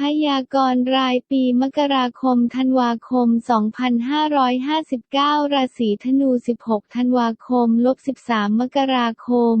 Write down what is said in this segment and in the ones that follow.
พยากรณ์รายปีมกราคมธันวาคม 2559 ราศีธนู 16 ธันวาคมลบ13 มกราคม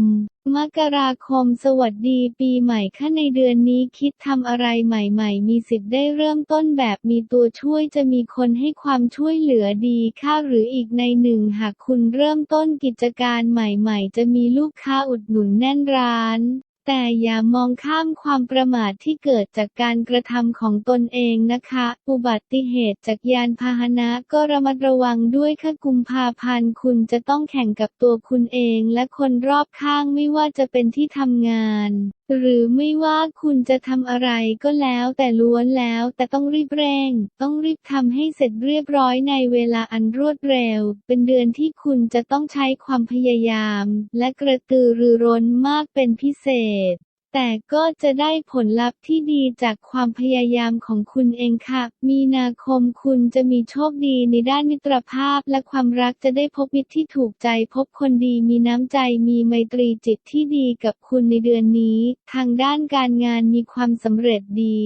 มกราคมสวัสดีปีใหม่ค่ะในเดือนนี้คิดทำอะไรใหม่ๆ มีสิทธิ์ได้เริ่มต้นแบบมีตัวช่วยจะมีคนให้ความช่วยเหลือดีค่ะหรืออีกในหนึ่งหากคุณเริ่มต้นกิจการใหม่ๆ จะมีลูกค้าอุดหนุนแน่นร้าน แต่อย่ามองข้ามความประมาทที่เกิดจากการกระทำของตนเองนะคะ อุบัติเหตุจากยานพาหนะก็ระมัดระวังด้วยค่ะกุมภาพันธ์คุณจะต้องแข่งกับตัวคุณเองและคนรอบข้างไม่ว่าจะเป็นที่ทำงานหรือไม่ว่าคุณจะทำอะไรก็แล้วแต่ล้วนแล้วแต่ต้องรีบเร่ง ต้องรีบทำให้เสร็จเรียบร้อยในเวลาอันรวดเร็ว เป็นเดือนที่คุณจะต้องใช้ความพยายาม และกระตือรือร้นมากเป็นพิเศษ แต่ก็จะได้ผลลัพธ์ที่ดีจากความพยายามของคุณเองค่ะ มีนาคมคุณจะมีโชคดีในด้านมิตรภาพและความรักจะได้พบมิตรที่ถูกใจ พบคนดีมีน้ำใจมีไมตรีจิตที่ดีกับคุณในเดือนนี้ ทางด้านการงานมีความสำเร็จดี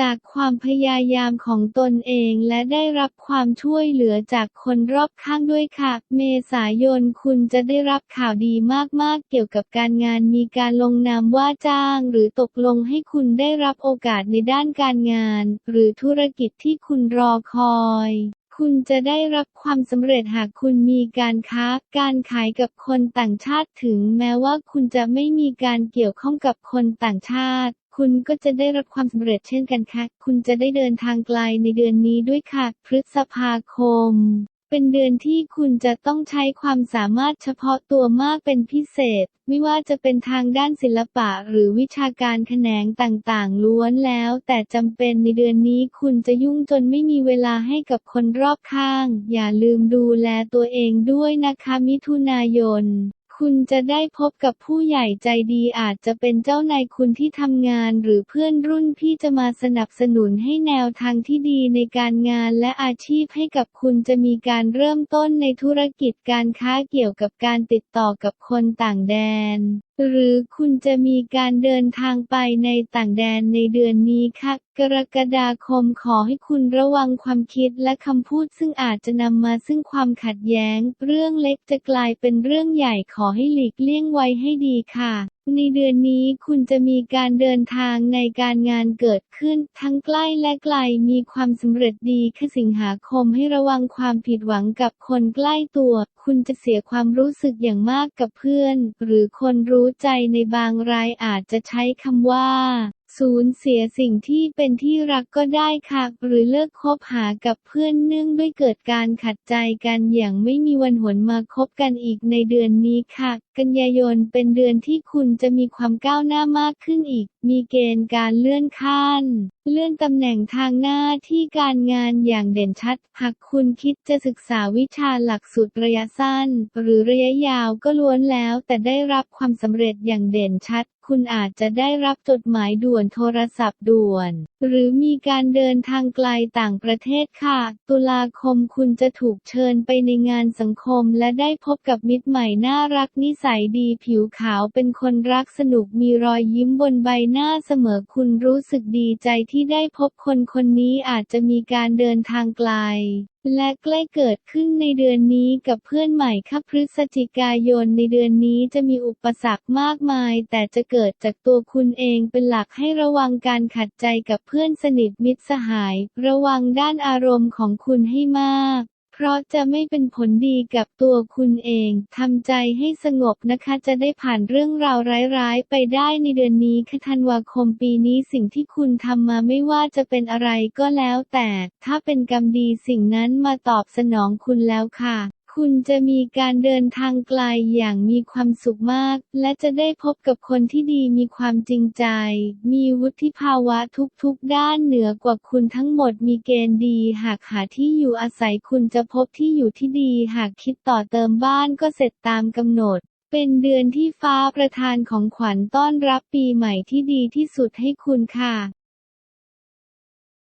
จากความพยายามของตนเองและได้รับความช่วยเหลือจากคนรอบข้างด้วยค่ะ เมษายนคุณจะได้รับข่าวดีมากๆ เกี่ยวกับการงานมีการลงนามว่าจ้าง หรือตกลงให้คุณได้รับโอกาสในด้านการงาน หรือธุรกิจที่คุณรอคอยคุณจะได้รับความสำเร็จหากคุณมีการค้า การขายกับคนต่างชาติถึงแม้ว่าคุณจะไม่มีการเกี่ยวข้องกับคนต่างชาติ คุณก็จะได้รับความสำเร็จเช่นกันค่ะ คุณจะได้เดินทางไกลในเดือนนี้ด้วยค่ะ พฤษภาคม เป็นเดือนที่คุณจะต้องใช้ความสามารถเฉพาะตัวมากเป็นพิเศษ ไม่ว่าจะเป็นทางด้านศิลปะหรือวิชาการแขนงต่างๆ ล้วนแล้ว แต่จำเป็นในเดือนนี้คุณจะยุ่งจนไม่มีเวลาให้กับคนรอบข้าง อย่าลืมดูแลตัวเองด้วยนะคะ มิถุนายน คุณจะได้พบกับผู้ใหญ่ใจดีอาจจะเป็นเจ้านายคุณที่ทำงานหรือเพื่อนรุ่นพี่จะมาสนับสนุนให้แนวทางที่ดีในการงานและอาชีพให้กับคุณจะมีการเริ่มต้นในธุรกิจการค้าเกี่ยวกับการติดต่อกับคนต่างแดนหรือคุณจะมีการเดินทางไปในต่างแดนในเดือนนี้ค่ะ กรกฎาคมขอให้คุณระวังความคิดและคำพูดซึ่งอาจจะนำมาซึ่งความขัดแย้ง เรื่องเล็กจะกลายเป็นเรื่องใหญ่ขอให้หลีกเลี่ยงไว้ให้ดีค่ะ ในเดือนนี้คุณจะมีการเดินทางในการงานเกิดขึ้น ทั้งใกล้และไกลมีความสำเร็จดีคือสิงหาคมให้ระวังความผิดหวังกับคนใกล้ตัว คุณจะเสียความรู้สึกอย่างมากกับเพื่อน หรือคนรู้ใจในบางรายอาจจะใช้คำว่า สูญเสียสิ่งที่เป็นที่รักก็ได้ค่ะ หรือเลิกคบหากับเพื่อนเนื่องด้วยเกิดการขัดใจกันอย่างไม่มีวันหวนมาคบกันอีกในเดือนนี้ค่ะ กันยายนเป็นเดือนที่คุณจะมีความก้าวหน้ามากขึ้นอีก มีเกณฑ์การเลื่อนขั้น เลื่อนตำแหน่งทางหน้าที่การงานอย่างเด่นชัด หากคุณคิดจะศึกษาวิชาหลักสูตรระยะสั้น หรือระยะยาวก็ล้วนแล้วแต่ได้รับความสำเร็จอย่างเด่นชัด คุณอาจจะได้รับจดหมายด่วนโทรศัพท์ด่วน หรือมีการเดินทางไกลต่างประเทศค่ะ ตุลาคมคุณจะถูกเชิญไปในงานสังคมและได้พบกับมิตรใหม่น่ารักนิสัยดีผิวขาวเป็นคนรักสนุกมีรอยยิ้มบนใบหน้าเสมอคุณรู้สึกดีใจที่ได้พบคนคนนี้อาจจะมีการเดินทางไกล และใกล้เกิดขึ้นในเดือนนี้กับเพื่อนใหม่ค่ะพฤศจิกายนในเดือนนี้จะมีอุปสรรคมากมาย แต่จะเกิดจากตัวคุณเองเป็นหลักให้ระวังการขัดใจกับเพื่อนสนิทมิตรสหาย ระวังด้านอารมณ์ของคุณให้มาก เพราะจะไม่เป็นผลดีกับตัวคุณเอง ทำใจให้สงบนะคะ จะได้ผ่านเรื่องราวร้ายๆ ไปได้ในเดือนนี้ค่ะธันวาคมปีนี้สิ่งที่คุณทำมาไม่ว่าจะเป็นอะไรก็แล้วแต่ ถ้าเป็นกรรมดีสิ่งนั้นมาตอบสนองคุณแล้วค่ะ คุณจะมีการเดินทางไกลอย่างมีความสุขมาก และจะได้พบกับคนที่ดีมีความจริงใจ มีวุฒิภาวะทุกๆด้านเหนือกว่าคุณทั้งหมดมีเกณฑ์ดี หากหาที่อยู่อาศัยคุณจะพบที่อยู่ที่ดี หากคิดต่อเติมบ้านก็เสร็จตามกำหนดเป็นเดือนที่ฟ้าประทานของขวัญต้อนรับปีใหม่ที่ดีที่สุดให้คุณค่ะ